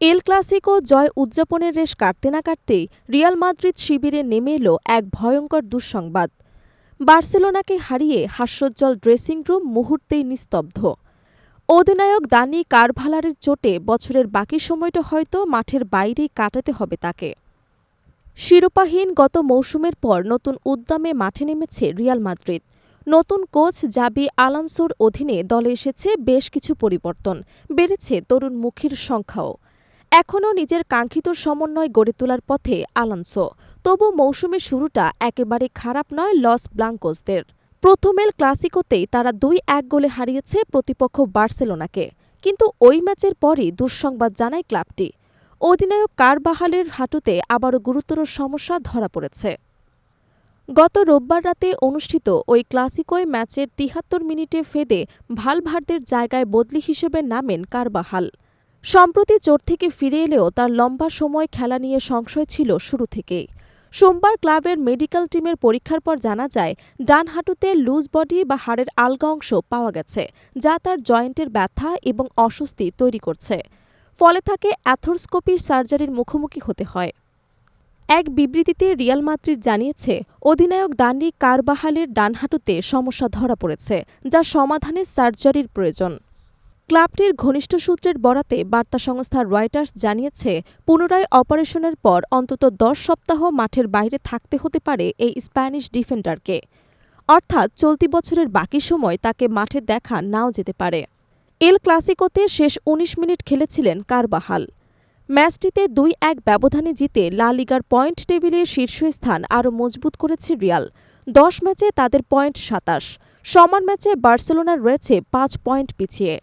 El Clasico জয় উদযাপনের রেশ কাটতে না কাটতেই রিয়াল মাদ্রিদ শিবিরে নেমে এলো এক ভয়ঙ্কর দুঃসংবাদ। বার্সেলোনাকে হারিয়ে হাস্যোজ্জ্বল ড্রেসিং রুম মুহূর্তেই নিস্তব্ধ। অধিনায়ক দানি কারভালারের চোটে বছরের বাকি সময়টা হয়তো মাঠের বাইরেই কাটাতে হবে তাকে। শিরোপাহীন গত মৌসুমের পর নতুন উদ্যমে মাঠে নেমেছে রিয়াল মাদ্রিদ। নতুন কোচ জাবি আলানসোর অধীনে দলে এসেছে বেশ কিছু পরিবর্তন, বেড়েছে তরুণ মুখীর সংখ্যাও। এখনও নিজের কাঙ্ক্ষিত সমন্বয় গড়ে তোলার পথে আলানসো। তবু মৌসুমের শুরুটা একেবারে খারাপ নয় লস ব্লাঙ্কোসদের। প্রথমেল ক্লাসিকোতেই তারা দুই এক গোলে হারিয়েছে প্রতিপক্ষ বার্সেলোনাকে। কিন্তু ওই ম্যাচের পরই দুঃসংবাদ জানায় ক্লাবটি। অধিনায়ক কারবাহালের হাঁটুতে আবারও গুরুতর সমস্যা ধরা পড়েছে। গত রোববার রাতে অনুষ্ঠিত ওই ক্লাসিকোয় ম্যাচের তিহাত্তর মিনিটে ফেদে ভালভারদের জায়গায় বদলি হিসেবে নামেন কারবাহাল। সম্প্রতি চোট থেকে ফিরে এলেও তার লম্বা সময় খেলা নিয়ে সংশয় ছিল শুরু থেকেই। সোমবার ক্লাবের মেডিকেল টিমের পরীক্ষার পর জানা যায় ডান হাঁটুতে লুজ বডি বা হাড়ের আলগা অংশ পাওয়া গেছে, যা তার জয়েন্টের ব্যথা এবং অস্বস্তি তৈরি করছে। ফলে তাকে অ্যাথোরস্কোপির সার্জারির মুখোমুখি হতে হয়। এক বিবৃতিতে রিয়াল মাদ্রিদ জানিয়েছে, অধিনায়ক দানি কারবাহালের ডানহাঁটুতে সমস্যা ধরা পড়েছে, যা সমাধানে সার্জারির প্রয়োজন। ক্লাবটির ঘনিষ্ঠ সূত্রের বরাতে বার্তা সংস্থা রয়টার্স জানিয়েছে, পুনরায় অপারেশনের পর অন্তত দশ সপ্তাহ মাঠের বাইরে থাকতে হতে পারে এই স্প্যানিশ ডিফেন্ডারকে। অর্থাৎ চলতি বছরের বাকি সময় তাকে মাঠে দেখা নাও যেতে পারে। এল ক্লাসিকোতে শেষ ১৯ মিনিট খেলেছিলেন কারবাহাল। ম্যাচটিতে দুই এক ব্যবধানে জিতে লা লিগার পয়েন্ট টেবিলের শীর্ষস্থান আরও মজবুত করেছে রিয়াল। দশ ম্যাচে তাদের পয়েন্ট সাতাশ। সমান ম্যাচে বার্সেলোনার রয়েছে পাঁচ পয়েন্ট পিছিয়ে।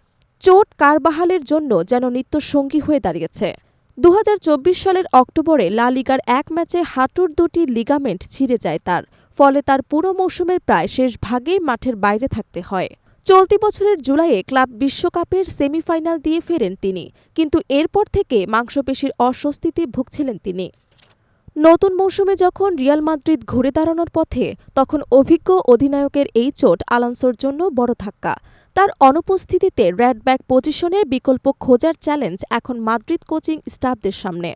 চোট কারবাহালের জন্য যেন নিত্য সঙ্গী হয়ে দাঁড়িয়েছে। দু হাজার চব্বিশ সালের অক্টোবরে লা লিগার এক ম্যাচে হাঁটুর দুটি লিগামেন্ট ছিঁড়ে যায় তার, ফলে তার পুরো মৌসুমের প্রায় শেষ ভাগেই মাঠের বাইরে থাকতে হয়। চলতি বছরের জুলাইয়ে ক্লাব বিশ্বকাপের সেমিফাইনাল দিয়ে ফেরেন তিনি, কিন্তু এরপর থেকে মাংসপেশির অস্বস্তিতে ভুগছিলেন তিনি। নতুন মৌসুমে যখন রিয়াল মাদ্রিদ ঘুরে দাঁড়ানোর পথে, তখন অভিজ্ঞ অধিনায়কের এই চোট আলান্সোর জন্য বড় ধাক্কা। তার অনুপস্থিতিতে র্যাডব্যাক ব্যাক পজিশনে বিকল্প খোঁজার চ্যালেঞ্জ এখন মাদ্রিদ কোচিং স্টাফদের সামনে।